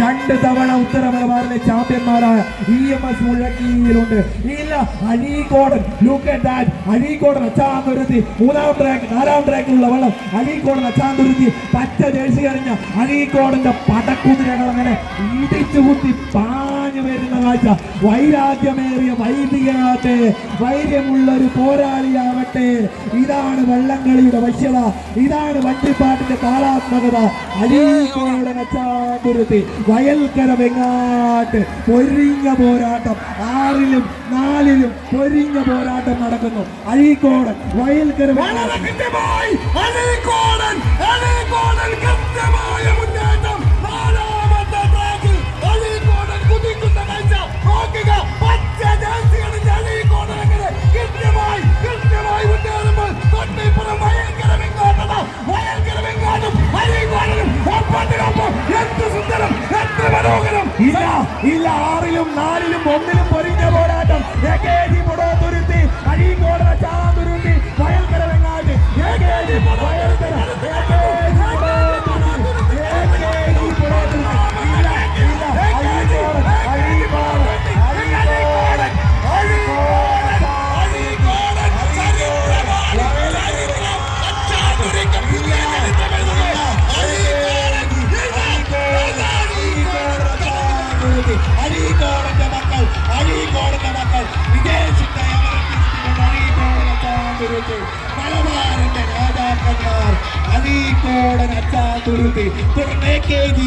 രണ്ട് തവണ ഉത്തര മലബാറിലെ ചാമ്പ്യന്മാരായ ഇ എം എസ് മുഴക്കിയിലുണ്ട്. ഇല്ല Azhikodan look at that Achanthuruthi. മൂന്നാം ട്രാക്ക് നാലാം ട്രാക്കിലുള്ള വെള്ളം. അഴീക്കോടൻ അച്ചാന്തുരുത്തി പച്ച ജേഴ്സി കഴിഞ്ഞ അഴീക്കോടന്റെ പടക്കുതിരകൾ അങ്ങനെ ഇടിച്ചു കുത്തി പാഞ്ഞു വരുന്ന കാഴ്ച വൈരാഗ്യമേറിയ വൈദികനാകട്ടെ വൈര്യമുള്ള ഒരു പോരാളിയാവട്ടെ. ഇതാണ് വള്ളംകളിയുടെ വശ്യത. ഇതാണ് വണ്ടിപ്പാട്ടിന്റെ താളാത്മകത അഴീക്കോടൻ കച്ചാതുരുത്തി വയൽക്കര വെങ്ങാട്ട് പൊരിഞ്ഞ പോരാട്ടം. ആറിലും നാലിലും പൊരിഞ്ഞ പോരാട്ടം നടക്കുന്നു. അഴീക്കോടൻ വയൽക്കര അഴീക്കോടൻ ഇല്ല ആറിലും നാലിലും ഒന്നിലും പൊരിഞ്ഞ പോരാട്ടം. അഴീക്കോടന്റെ മക്കൾ അഴീക്കോടന്റെ മക്കൾ. വിദേശത്തെ മലബാറിന്റെ രാജാക്കന്മാർ അഴീക്കോടൻ അച്ചാതുരുത്തി തുടർന്ന് കെ ജി